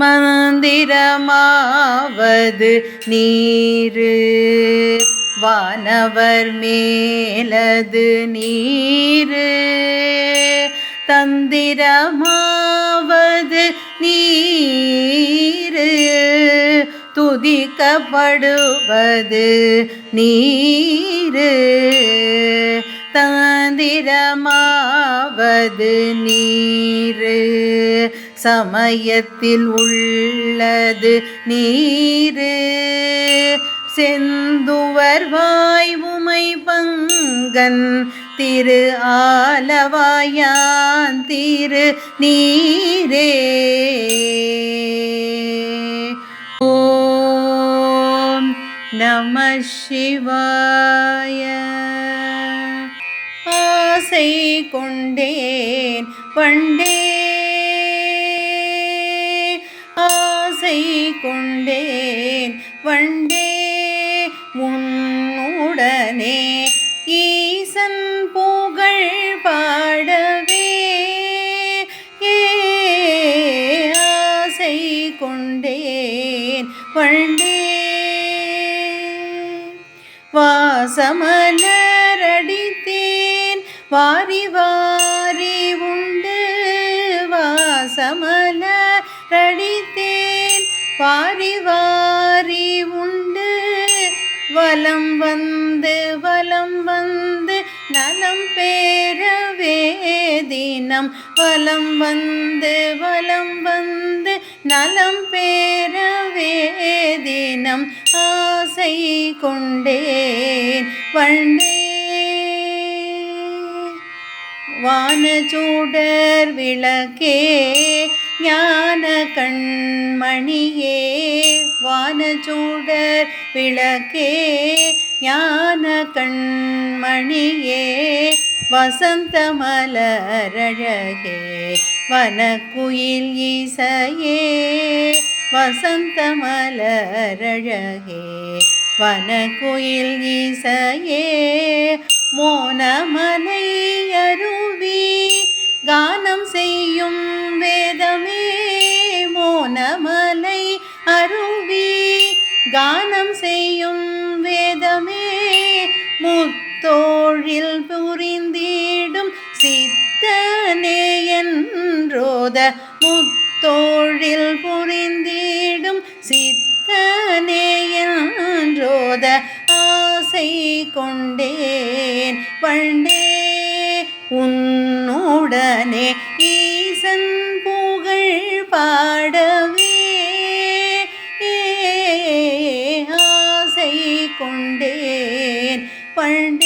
மந்திரமாவது நீர். வானவர் மேலது நீர். தந்திரமாவது நீர். துதிக்கப்படுவது நீர். தந்திரமாவது நீர். சமயத்தில் உள்ளது நீரு. செந்துவர் வாய் உமை பங்கன் திரு ஆலவாயான் திரு நீரே. ஓம் நம சிவாய. ஆசை கொண்டேன் பண்டே கொண்டேன். வண்டே உன்னுடனே ஈசன் புகழ் பாடவே. ஏ ஆசை கொண்டேன். வண்டே வாசமலரடித்தேன் வாரிவா வந்து வலம் வந்து நலம் பேரவே தினம் வலம் வந்து வலம் வந்து நலம் பேரவே தினம் ஆசை கொண்டேன் வண்டே வானச்சூடர் விளக்கே ஞான கண்மணியே வானச்சூடர் விளக்கே ஞான கண்மணியே வசந்த மலரழகே வனக்குயில் இசையே வசந்த மலரழகே வனக்குயில் இசையே மோனமலே கானம் செய்யும் வேதமே முத்தோழில் புரிந்திடும் சித்தனே என்றோத முத்தோழில் புரிந்திடும் சித்தனே என்றோத ஆசை கொண்டேன் பண்டே உன்னுடனே ஈசன் பண்டே